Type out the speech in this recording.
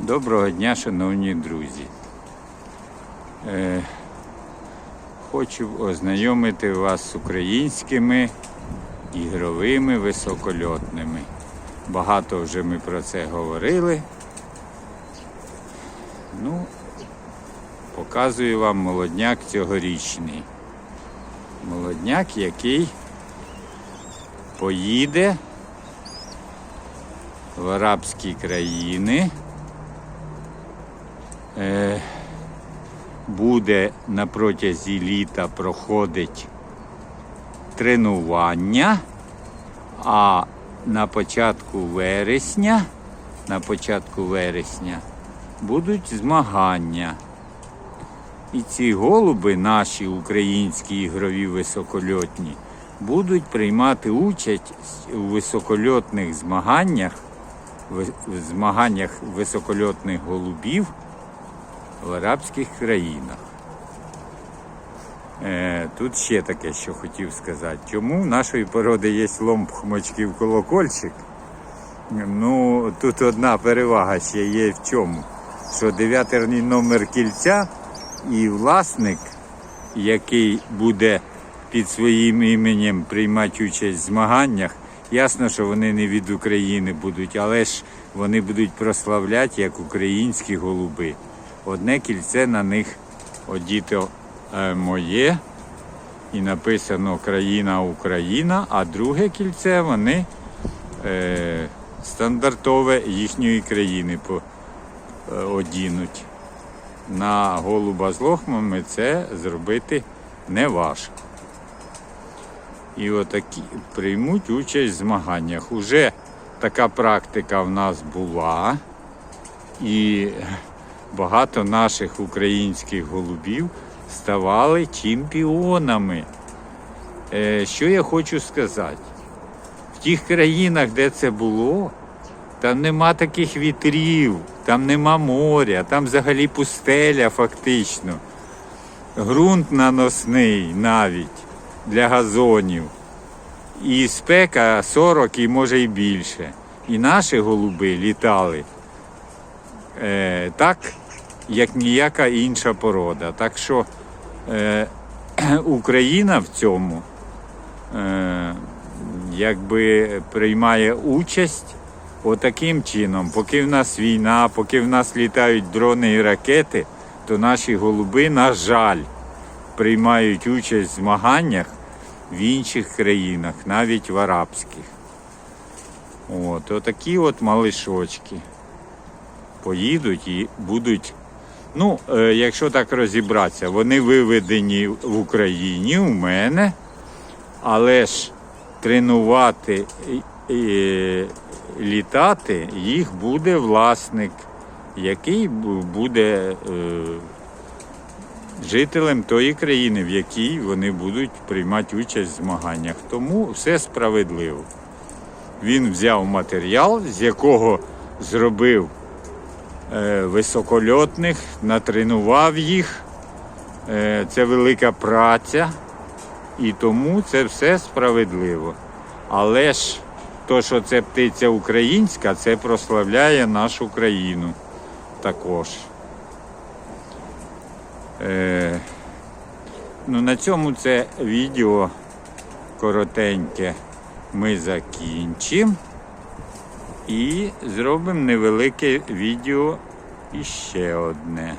Доброго дня, шановні друзі. Е, хочу ознайомити вас з українськими ігровими високольотними. Багато вже ми про це говорили. Ну, показую вам молодняк цьогорічний. Молодняк, який поїде в арабські країни. Е, буде на протязі літа проходить тренування, а на початку вересня, на початку вересня будуть змагання. І ці голуби, наші українські ігрові високольотні, будуть приймати участь у високольотних змаганнях, в змаганнях високольотних голубів в арабських країнах. Е, тут ще таке, що хотів сказати. Чому в нашої породи є ломб хмочків колокольчик? Ну, тут одна перевага ще є в чому, що дев'ятерний номер кільця і власник, який буде під своїм іменем приймати участь в змаганнях, ясно, що вони не від України будуть, але ж вони будуть прославляти як українські голуби. Одне кільце на них одіто е, моє і написано Країна Україна, а друге кільце вони е, стандартове їхньої країни по, е, одінуть. На голуба з лохмами це зробити не важко. І отакі приймуть участь в змаганнях. Уже така практика в нас була. І багато наших українських голубів ставали чемпіонами. Е, Що я хочу сказати? В тих країнах, де це було, там нема таких вітрів, там нема моря, там взагалі пустеля фактично. Ґрунт наносний навіть для газонів. І спека 40 і може і більше. І наші голуби літали е, так, як ніяка інша порода. Так що е, Україна в цьому е, якби приймає участь отаким чином. Поки в нас війна, поки в нас літають дрони і ракети, то наші голуби, на жаль, приймають участь в змаганнях в інших країнах, навіть в арабських. От, отакі от малишочки поїдуть і будуть. Ну, е, якщо так розібратися, вони виведені в Україні у мене, але ж тренувати і, літати їх буде власник, який буде е, жителем тої країни, в якій вони будуть приймати участь в змаганнях. Тому все справедливо. Він взяв матеріал, з якого зробив високольотних, натренував їх. Е, це велика праця, і тому це все справедливо. Але ж то, що це птиця українська, це прославляє нашу країну також. Е, ну, на цьому це відео коротеньке ми закінчимо і зробимо невелике відео іще одне.